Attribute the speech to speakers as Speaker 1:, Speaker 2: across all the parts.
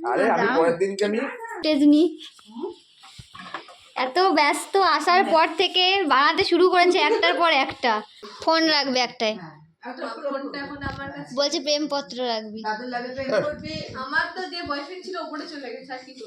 Speaker 1: আরে আমি পরের দিনকে আমি
Speaker 2: টেজনি এত ব্যস্ত আসার পর থেকে বানাতে শুরু করেছে একটার পর একটা। ফোন রাখবে একটাই
Speaker 3: বলছে প্রেম পত্র
Speaker 2: বলছে প্রেমপত্র রাখবি
Speaker 3: আমার তো যে বয়ফ্রেন্ড ছিল ওপরে চলে গেছে আর কি?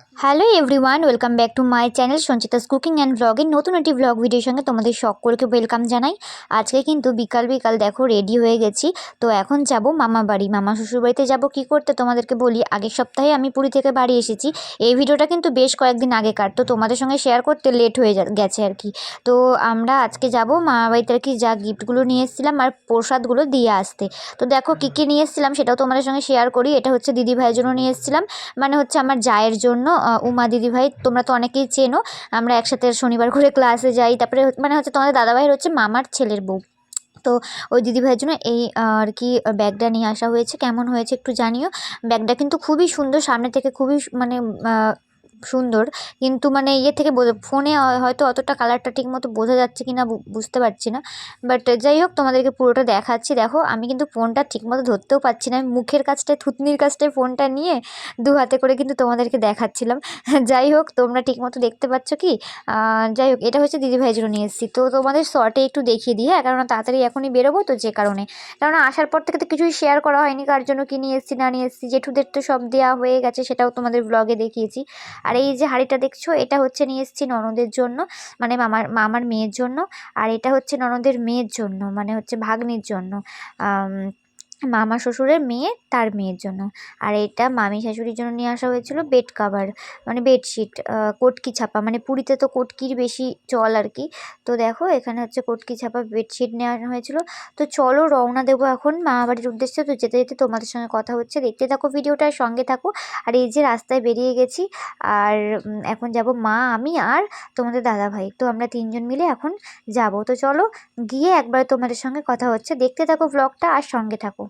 Speaker 2: Hello everyone welcome back to my channel Sanchita's cooking and ব্লগের নতুন একটি ব্লগ ভিডিওর সঙ্গে তোমাদের সকলকে ওয়েলকাম জানাই। আজকে কিন্তু বিকাল বিকাল দেখো রেডি হয়ে গেছি। তো এখন যাব মামা বাড়ি। মামা শ্বশুর বাড়িতে যাব কী করতে তোমাদেরকে বলি, আগের সপ্তাহে আমি পুরী থেকে বাড়ি এসেছি। এই ভিডিওটা কিন্তু বেশ কয়েকদিন আগেকার। তো তোমাদের সঙ্গে শেয়ার করতে লেট হয়ে গেছে আর কি। তো আমরা আজকে যাব মামা বাড়িতে আর কি, যা গিফটগুলো নিয়ে এসেছিলাম আর প্রসাদগুলো দিয়ে আসতে। তো দেখো কী কী নিয়ে এসেছিলাম সেটাও তোমাদের সঙ্গে শেয়ার করি। এটা হচ্ছে দিদি ভাইয়ের জন্য নিয়ে এসেছিলাম। মানে হচ্ছে আমার জায়ের জন্য উমা দিদি ভাই, তোমরা তো অনেকেই চেনো। আমরা একসাথে শনিবার করে ক্লাসে যাই। তারপরে মানে হচ্ছে তোমাদের দাদাভাইয়ের হচ্ছে মামার ছেলের বউ। তো ওই দিদিভাইয়ের জন্য এই আর কি, ব্যাগটা নিয়ে আসা হয়েছে। কেমন হয়েছে একটু জানিও। ব্যাগটা কিন্তু খুবই সুন্দর, সামনে থেকে খুবই মানে সুন্দর। কিন্তু মানে ইয়ে থেকে ফোনে হয়তো অতটা কালারটা ঠিক মতো বোঝা যাচ্ছে কি না বুঝতে পারছি না। বাট যাই হোক, তোমাদেরকে পুরোটা দেখাচ্ছি। দেখো, আমি কিন্তু ফোনটা ঠিকমতো ধরতেও পারছি না। আমি মুখের কাছটায় থুতনির কাছটায় ফোনটা নিয়ে দু হাতে করে কিন্তু তোমাদেরকে দেখাচ্ছিলাম। যাই হোক, তোমরা ঠিকমতো দেখতে পাচ্ছ কি? যাই হোক, এটা হচ্ছে দিদিভাইয়ের জন্য নিয়ে এসেছি। তো তোমাদের শর্টে একটু দেখিয়ে দিই হ্যাঁ? কারণ তাড়াতাড়ি এখনই বেরোবো, তো যে কারণে। কারণ আসার পর থেকে তো কিছুই শেয়ার করা হয়নি, কার জন্য কী নিয়ে এসেছি, না নিয়ে এসেছি। জেঠুদের তো সব দেওয়া হয়ে গেছে, সেটাও তোমাদের ব্লগে দেখিয়েছি। আর এই যে হাঁড়িটা দেখছ, এটা হচ্ছে নিয়ে এসেছি ননদের জন্য মানে মামার মামার মেয়ের জন্য, আর এটা হচ্ছে ননদের মেয়ের জন্য মানে হচ্ছে ভাগ্নির জন্য। মামা শ্বশুরের মেয়ে, তার মেয়ের জন্য। আর এটা মামি শাশুড়ির জন্য নিয়ে আসা হয়েছিল বেড কাভার মানে বেডশিট কটকি ছাপা। মানে পুরীতে তো কটকির বেশি চল আর কি। তো দেখো, এখানে হচ্ছে কটকি ছাপা বেডশিট নেওয়া হয়েছিল। তো চলো রওনা দেবো এখন মামা বাড়ির উদ্দেশ্যে। তো যেতে যেতে তোমাদের সঙ্গে কথা হচ্ছে। দেখতে থাকো ভিডিওটার সঙ্গে থাকো। আর এই যে রাস্তায় বেরিয়ে গেছি, আর এখন যাব মা, আমি আর তোমাদের দাদা ভাই তো আমরা তিনজন মিলে এখন যাব। তো চলো গিয়ে একবার তোমাদের সঙ্গে কথা হচ্ছে। দেখতে থাকো ব্লগটা আর সঙ্গে থাকো।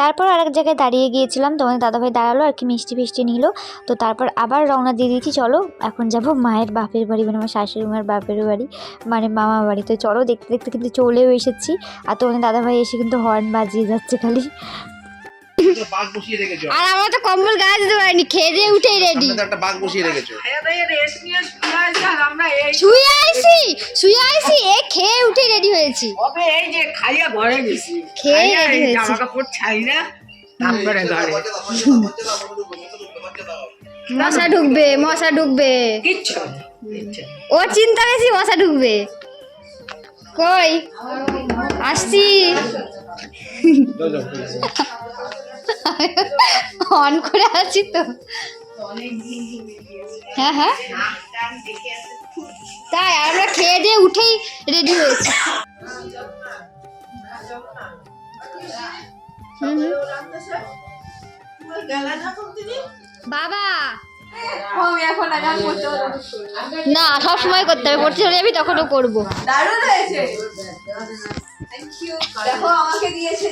Speaker 2: তারপর আরেক জায়গায় দাঁড়িয়ে গিয়েছিলাম, তোমাদের দাদাভাই দাঁড়াল আর কি, মিষ্টি ফিষ্টি নিল। তো তারপর আবার রওনা দিয়ে দিয়েছি, চলো এখন যাব মায়ের বাপের বাড়ি মানে আমার শাশুড়ি মার বাপের বাড়ি মানে মামা বাড়ি। তো চলো দেখতে দেখতে কিন্তু চলেও এসেছি, আর তোমাদের দাদাভাই এসে কিন্তু হর্ন বাজিয়ে যাচ্ছে খালি।
Speaker 1: বাঘ বসিয়ে রেখেছো।
Speaker 2: আর আমরা তো কম্বল গায়ে দিতে পারিনি খেয়ে দিয়ে উঠেই রেডি
Speaker 1: একটা বাঘ বসিয়ে রেখেছো।
Speaker 3: শুয়ে
Speaker 2: শুয়ে আইছি শুয়ে আইছি এ খেয়ে উঠে রেডি হয়েছি।
Speaker 3: কবে এই যে খাইয়া ঘরে গেছি।
Speaker 2: খেয়ে
Speaker 3: খাইয়া
Speaker 2: হয়েছি।
Speaker 3: জামা কাপড় ছাই না তারপরে ঘরে।
Speaker 2: মশা ঢুকবে মশা ঢুকবে
Speaker 3: কিচ্ছু।
Speaker 2: ওর চিন্তা বেশি মশা ঢুকবে। কই? আসছি। অন করে আছি তো। হ্যাঁ হ্যাঁ। তাই আমরা খেয়ে দিয়ে উঠেই রেডি হয়েছি। বাবা
Speaker 3: আমি করতে না।
Speaker 2: সব সময় করতে হবে। পড়তে চলে যাবি, তখনও করব।
Speaker 3: দেখো, আমাকে দিয়েছে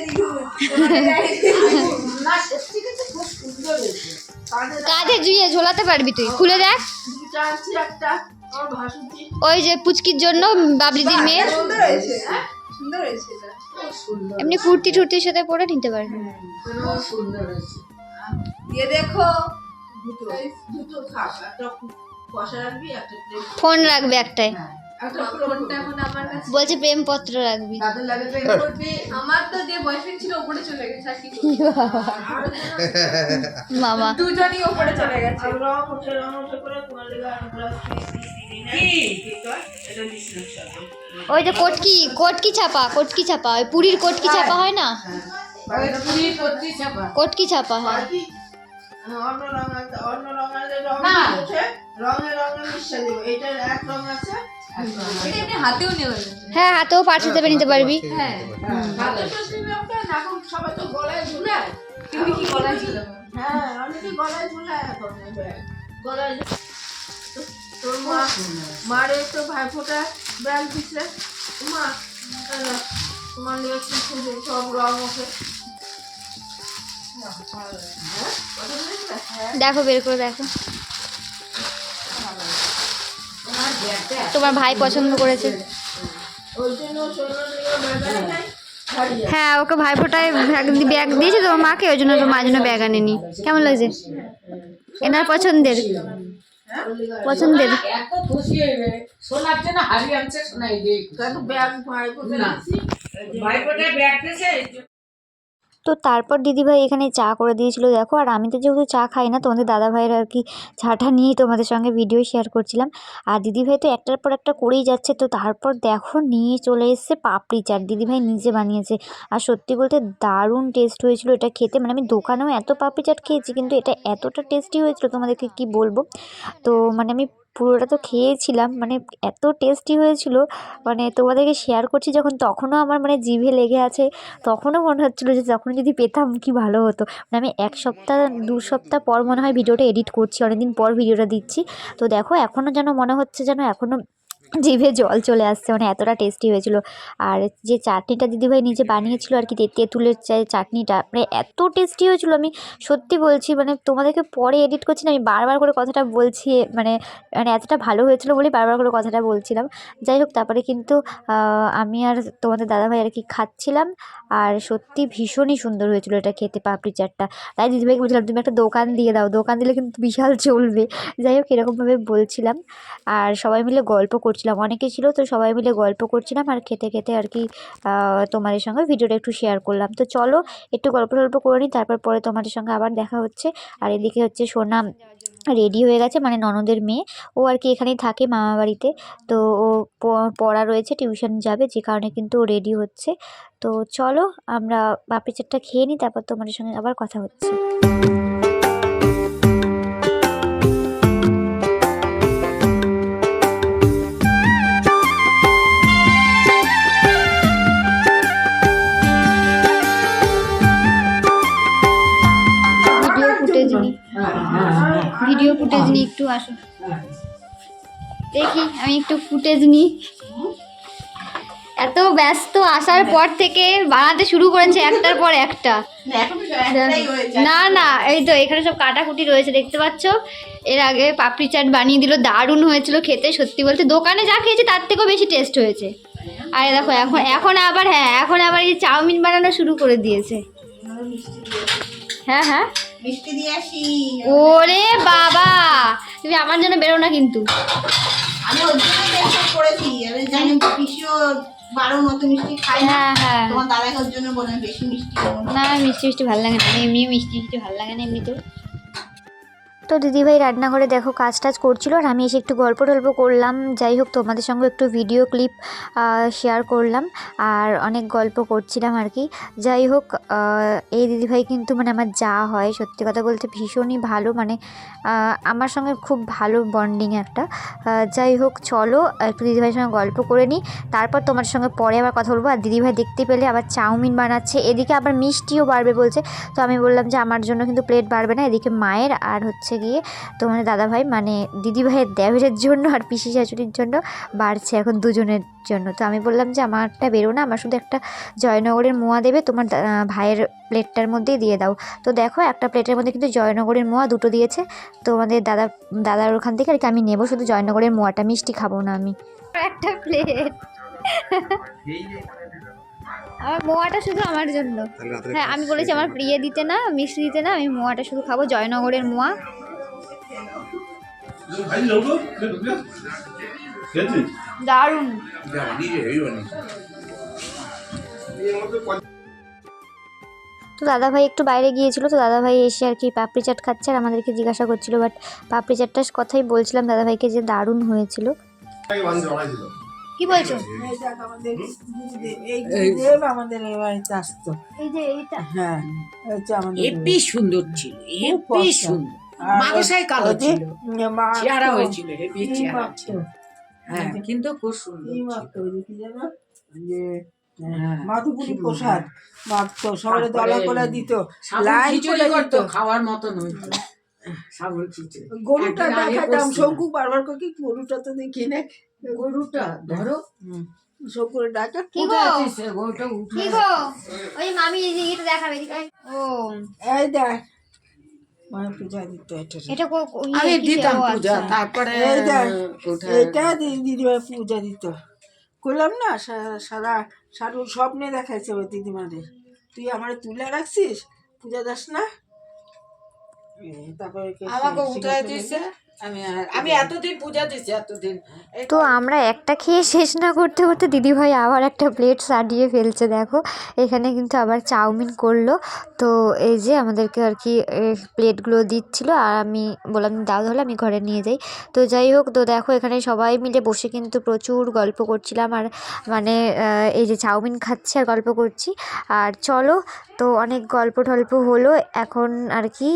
Speaker 3: কাঁধে
Speaker 2: জুয়ে ঝোলাতে পারবি তুই। খুলে দেখ। ওই যে পুচকির জন্য বাবলিদির মেয়ে। এমনি কুর্তি টুর্তির সাথে পরে নিতে পারবি। ফোন রাখবে একটাই
Speaker 3: কাছে
Speaker 2: বলছে প্রেমপত্র রাখবি।
Speaker 3: করবি। আমার তো যে বয়ফ্রেন্ড ছিল উপরে চলে গেছে?
Speaker 2: মামা।
Speaker 3: দুজনই উপরে চলে গেছে।
Speaker 2: ওই যে কটকি কটকি ছাপা কটকি ছাপা। ওই পুরীর কটকি ছাপা হয় না?
Speaker 3: ওই পুরি পত্রি চাপা
Speaker 2: কটকি ছাপা হয়।
Speaker 3: অন্য রং আছে অন্য রং আছে রং উঠে রঙে রঙে মিশিয়ে দেবো। এটার এক রং আছে
Speaker 2: হ্যাঁ হাতেও পাঠিয়ে দেবে নিতে পারবি।
Speaker 3: হ্যাঁ হ্যাঁ তোর মা মারে তো ভাইফোঁটা ব্যাগ দিছে। মা তোমার সব রং ওকে
Speaker 2: দেখো বের করে দেখো।
Speaker 3: তোমার
Speaker 2: ভাই পছন্দ করেছে। হ্যাঁ ওকে ভাইফোঁটায় ব্যাগ ব্যাগ দিয়েছে তোমার মাকে ওই জন্য তোমার মার জন্য ব্যাগ আনেনি। কেমন লাগছে? এনার পছন্দের। পছন্দের। তো তারপর দিদিভাই এখানে চা করে দিয়েছিল, দেখো, আর আমি তো যেহেতু চা খাই না তোমাদের দাদা ভাইয়ের আর কি চাটা নিয়েই তোমাদের সঙ্গে ভিডিও শেয়ার করছিলাম। আর দিদিভাই তো একটার পর একটা করেই যাচ্ছে, তো তারপর দেখো নিয়ে চলে এসেছে পাপড়ি চাট। দিদিভাই নিজে বানিয়েছে। আর সত্যি বলতে দারুণ টেস্ট হয়েছিল এটা খেতে। মানে আমি দোকানেও এত পাপড়ি চাট খেয়েছি, কিন্তু এটা এতটা টেস্টি হয়েছিল তোমাদেরকে কি বলব? তো মানে আমি পুরোটা তো খেয়েছিলাম মানে এত টেস্টি হয়েছিল মানে তোমাদেরকে শেয়ার করছি যখন তখনও আমার মানে জিভে লেগে আছে, তখনও মনে হচ্ছিল যে তখন যদি পেতাম কি ভালো হতো। মানে আমি এক সপ্তাহ, দু সপ্তাহ পর মনে হয় ভিডিওটা এডিট করছি, অনেকদিন পর ভিডিওটা দিচ্ছি। তো দেখো এখনও যেন মনে হচ্ছে যেন এখনও জিভে জল চলে আসছে মানে এতটা টেস্টি হয়েছিল। আর যে চাটনিটা দিদিভাই নিজে বানিয়েছিল আর কি তেঁতুলের চা- চাটনিটা মানে এত টেস্টি হয়েছিল। আমি সত্যি বলছি মানে তোমাদেরকে পরে এডিট করছি না, আমি বারবার করে কথাটা বলছি মানে মানে এতটা ভালো হয়েছিল বলেই বারবার করে কথাটা বলছিলাম। যাই হোক, তারপরে কিন্তু আমি আর তোমাদের দাদাভাই আর কি খাচ্ছিলাম, আর সত্যি ভীষণই সুন্দর হয়েছিল এটা খেতে, পাপড়ি চাটটা। তাই দিদিভাইকে বলছিলাম, তুমি একটা দোকান দিয়ে দাও, দোকান দিলে কিন্তু বিশাল চলবে। যাই হোক, এরকমভাবে বলছিলাম। আর সবাই মিলে গল্প করছিলাম। অনেকে ছিল তো সবাই মিলে গল্প করছিলাম আর খেতে খেতে আর কি তোমাদের সঙ্গে ভিডিওটা একটু শেয়ার করলাম। তো চলো একটু গল্প টল্প করে নিই, তারপর পরে তোমাদের সঙ্গে আবার দেখা হচ্ছে। আর এদিকে হচ্ছে সোনা রেডি হয়ে গেছে মানে ননদের মেয়ে। ও আর কি এখানেই থাকে মামা বাড়িতে। তো ও পড়া রয়েছে টিউশন যাবে, যে কারণে কিন্তু ও রেডি হচ্ছে। তো চলো আমরা বাপি চারটা খেয়ে নিই, তারপর তোমাদের সঙ্গে আবার কথা হচ্ছে। দেখি আমি একটু ফুটেজ নিই। এত ব্যস্ত আসার পর থেকে বানাতে শুরু করেছে একটার পর একটা। না না এই তো এখানে সব কাটাকুটি রয়েছে দেখতে পাচ্ছ? এর আগে পাপড়ি চাট বানিয়ে দিল দারুণ হয়েছিল খেতে সত্যি বলতে। দোকানে যা খেয়েছে তার থেকেও বেশি টেস্ট হয়েছে। আরে দেখো এখন এখন আবার হ্যাঁ এখন আবার এই চাউমিন বানানো শুরু করে দিয়েছে। হ্যাঁ হ্যাঁ।
Speaker 3: মিষ্টি দিয়ে আসি।
Speaker 2: ওরে বাবা তুমি আমার জন্য বেরো না কিন্তু।
Speaker 3: আমি ওর জন্য টেনশন করেছি। আমি জানি পিসিও বারো মতো মিষ্টি খাই না।
Speaker 2: হ্যাঁ হ্যাঁ।
Speaker 3: তোমার দাদাকে ওর জন্য বলে বেশি মিষ্টি না।
Speaker 2: না মিষ্টি মিষ্টি ভালো লাগে না। এমনি মিষ্টি মিষ্টি ভালো লাগে না এমনিতেও। তো দিদিভাই রান্নাঘরে দেখো কাজ টাজ করছিল আর আমি এসে একটু গল্প টল্প করলাম। যাই হোক, তোমাদের সঙ্গে একটু ভিডিও ক্লিপ শেয়ার করলাম আর অনেক গল্প করছিলাম আর কি। যাই হোক এই দিদিভাই কিন্তু মানে আমার যা হয়, সত্যি কথা বলতে ভীষণই ভালো। মানে আমার সঙ্গে খুব ভালো বন্ডিং একটা। যাই হোক, চলো একটু দিদিভাইয়ের সঙ্গে গল্প করে নিই। তারপর তোমার সঙ্গে পরে আবার কথা বলব। আর দিদিভাই দেখতে পেলে আবার চাউমিন বানাচ্ছে। এদিকে আবার মিষ্টিও বাড়বে বলছে। তো আমি বললাম যে আমার জন্য কিন্তু প্লেট বাড়বে না। এদিকে মায়ের আর হচ্ছে গিয়ে তোমার দাদাভাই মানে দিদিভাইয়ের দেবের জন্য আর পিসি শাশুড়ির জন্য বাড়ছে এখন দুজনের জন্য। তো আমি বললাম যে আমারটা বেরো না আমার শুধু একটা জয়নগরের মোয়া দেবে তোমার দা- ভাইয়ের প্লেটটার মধ্যেই দিয়ে দাও। তো দেখো একটা প্লেটের মধ্যে কিন্তু জয়নগরের মোয়া দুটো দিয়েছে তো আমাদের দাদা দাদার ওখান থেকে আর কি আমি নেব শুধু জয়নগরের মোয়াটা মিষ্টি খাব না আমি। একটা প্লেট। আমার মোয়াটা শুধু আমার জন্য। হ্যাঁ আমি বলেছি আমার প্রিয় দিতে না মিষ্টি দিতে না আমি মোয়াটা শুধু খাব জয়নগরের মোয়া।
Speaker 1: বানিয়েছে।
Speaker 2: তো দাদাভাই একটু বাইরে গিয়েছিল তো দাদাভাই এসে আর কি পাপড়ি চাট খাচ্ছে আর আমাদেরকে জিজ্ঞাসা করছিল বাট পাপড়ি চাটটার কথাই বলছিলাম দাদাভাইকে যে দারুণ হয়েছিল। কি বলছো?
Speaker 3: এই আমাদের বাড়িতে আসতো
Speaker 2: যে এইটা
Speaker 3: হ্যাঁ
Speaker 4: হেপি সুন্দর ছিল। সুন্দর। মাগসাই কালো ছিল। চেহারা হয়েছিল হেপি চেহারা ছিল। হ্যাঁ কিন্তু খুব সুন্দর ছিল।
Speaker 3: যে কি যেন? যে
Speaker 4: হ্যাঁ,
Speaker 3: মাধুপুরি প্রসাদ। মাখতো সবাই দলা করে দিত করে
Speaker 4: খাওয়ার মতন খিচুড়ি।
Speaker 3: গরুটা দেখাতাম শঙ্কু বারবার করে গরুটা তো দেখি না।
Speaker 4: গরুটা ধরো।
Speaker 3: সব ডাকা
Speaker 2: ওই মামি এটা দেখাবে ও।
Speaker 3: এই দেখ মায়ের পূজা দিত এটা
Speaker 2: এটা ইয়ে,
Speaker 4: আমি দিতাম পূজা। তারপরে
Speaker 3: এটা পূজা দিত। করলাম না সারা সারুর স্বপ্নে দেখাইছে ওই দিদিমারে তুই আমার তুলে রাখছিস? পূজা দাস না? তারপরে
Speaker 4: আমাকে উঠাই
Speaker 3: সিংহাসনে
Speaker 4: দিছে আমি এতদিন পূজা দিছি এতদিন।
Speaker 2: তো আমরা একটা খেয়ে শেষ না করতে করতে দিদিভাই আবার একটা প্লেট সাজিয়ে ফেলছে দেখো। এখানে কিন্তু আবার চাউমিন করল। তো এই যে আমাদেরকে আর কি প্লেটগুলো দিচ্ছিল আর আমি বললাম দাও তাহলে আমি ঘরে নিয়ে যাই। তো যাই হোক তো দেখো এখানে সবাই মিলে বসে কিন্তু প্রচুর গল্প করছিলাম আর মানে এই যে চাউমিন খাচ্ছি আর গল্প করছি। আর চলো তো অনেক গল্প টল্প হলো। এখন আর কি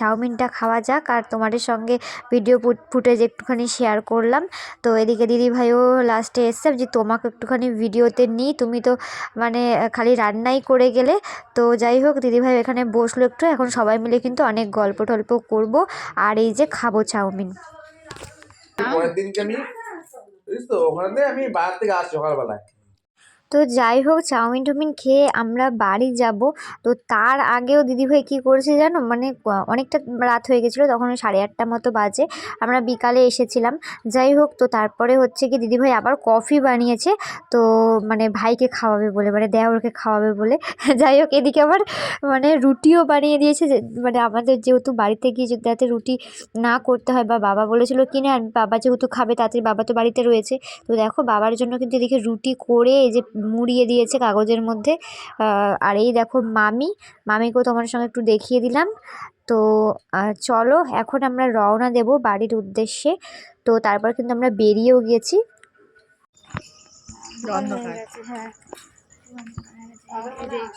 Speaker 2: চাউমিনটা খাওয়া যাক আর তোমাদের সঙ্গে ভিডিও ফুটেজ একটুখানি শেয়ার করলাম। তো এদিকে দিদিভাইও লাস্টে এসছে যে, তোমাকে একটুখানি ভিডিওতে নিই। তুমি তো মানে খালি রান্নাই করে গেলে। তো যাই হোক, দিদিভাই এখানে বসল একটু। এখন সবাই মিলে কিন্তু অনেক গল্প টল্প করব। আর এই যে খাব চাউমিন।
Speaker 1: আমি তো? থেকে আসছি সকালবেলায়।
Speaker 2: তো যাই হোক, চাউমিন টাউমিন খেয়ে আমরা বাড়ি যাব। তো তার আগেও দিদিভাই কী করেছে জানো? মানে অনেকটা রাত হয়ে গেছিল, তখন সাড়ে আটটা মতো বাজে। আমরা বিকালে এসেছিলাম। যাই হোক, তো তারপরে হচ্ছে কি দিদিভাই আবার কফি বানিয়েছে। তো মানে ভাইকে খাওয়াবে বলে মানে দেওরকে খাওয়াবে বলে। যাই হোক, এদিকে আবার মানে রুটিও বানিয়ে দিয়েছে। মানে আমাদের যেহেতু বাড়িতে গিয়ে যদি যাতে রুটি না করতে হয় বা বাবা বলেছিল কিনে আর বাবা যেহেতু খাবে, তাড়াতাড়ি বাবা তো বাড়িতে রয়েছে। তো দেখো, বাবার জন্য কিন্তু এদিকে রুটি করে এই যে মুড়িয়ে দিয়েছে কাগজের মধ্যে। আর এই দেখো মামি, মামিকেও তোমার সঙ্গে একটু দেখিয়ে দিলাম। তো চলো এখন আমরা রওনা দেব বাড়ির উদ্দেশ্যে। তো তারপর কিন্তু আমরা বেরিয়েও গিয়েছি। হ্যাঁ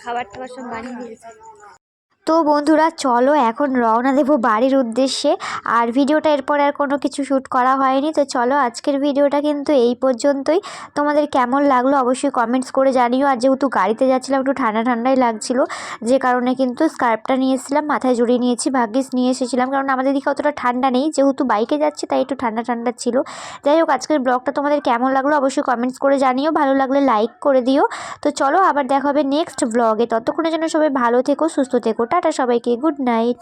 Speaker 2: খাবার টাবার সব বানিয়ে দিয়েছে। তো বন্ধুরা, চলো এখন রওনা দেবো বাড়ির উদ্দেশ্যে। আর ভিডিওটা এরপর আর কোনো কিছু শ্যুট করা হয়নি, তো চলো আজকের ভিডিওটা কিন্তু এই পর্যন্তই। তোমাদের কেমন লাগল অবশ্যই কমেন্টস করে জানিও। আর যেহেতু গাড়িতে যাচ্ছিলাম, একটু ঠান্ডা ঠান্ডাই লাগছিল, যে কারণে কিন্তু স্কার্ফটা নিয়ে এসেছিলাম, মাথায় জড়িয়ে নিয়েছি, ভাগ্যিস নিয়ে এসেছিলাম, কারণ আমাদের দিকে অতটা ঠান্ডা নেই, যেহেতু বাইকে যাচ্ছি, তাই একটু ঠান্ডা ঠান্ডা ছিল। যাই হোক, আজকের ব্লগটা তোমাদের কেমন লাগল অবশ্যই কমেন্টস করে জানিও, ভালো লাগলে লাইক করে দিও। তো চলো আবার দেখা হবে নেক্সট ব্লগে ততক্ষণের জন্য সবাই ভালো থেকো, সুস্থ থেকো। টাটা সবাইকে গুড নাইট।